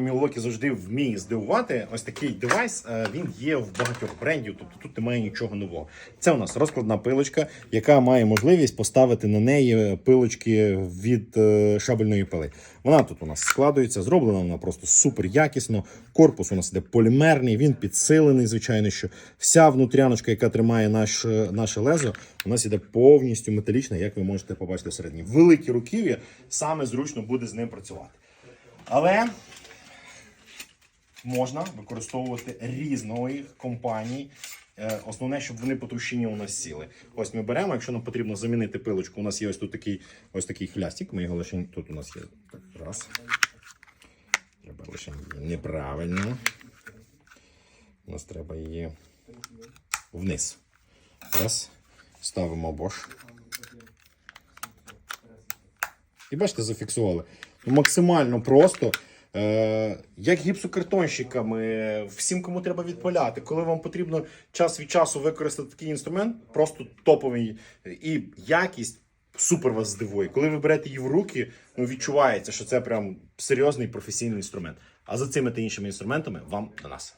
Мілокі завжди вміє здивувати. Ось такий девайс. е, Він є в багатьох брендів, тобто тут немає нічого нового. Це у нас розкладна пилочка, яка має можливість поставити на неї пилочки від е, шабельної пили. Вона тут у нас складується, зроблена вона просто супер якісно. Корпус у нас іде полімерний, він підсилений, звичайно, що вся внутряночка, яка тримає наш, е, наше лезо, у нас іде повністю металічна, як ви можете побачити всередині. Великі руків'я саме зручно буде з ним працювати. Але можна використовувати різної компаній. Е, Основне, щоб вони по товщині у нас сіли. Ось ми беремо, якщо нам потрібно замінити пилочку, у нас є ось тут такий ось такий хлястик. Ми його лише тут у нас є так, раз. Треба лише неправильно. У нас треба її вниз. Раз. Ставимо бош. І бачите, зафіксували. Максимально просто. Е, як гіпсокартонщиками, всім, кому треба відпаляти, коли вам потрібно час від часу використати такий інструмент, просто топовий і якість супер вас здивує. Коли ви берете її в руки, ну відчувається, що це прям серйозний професійний інструмент. А за цими та іншими інструментами вам до нас.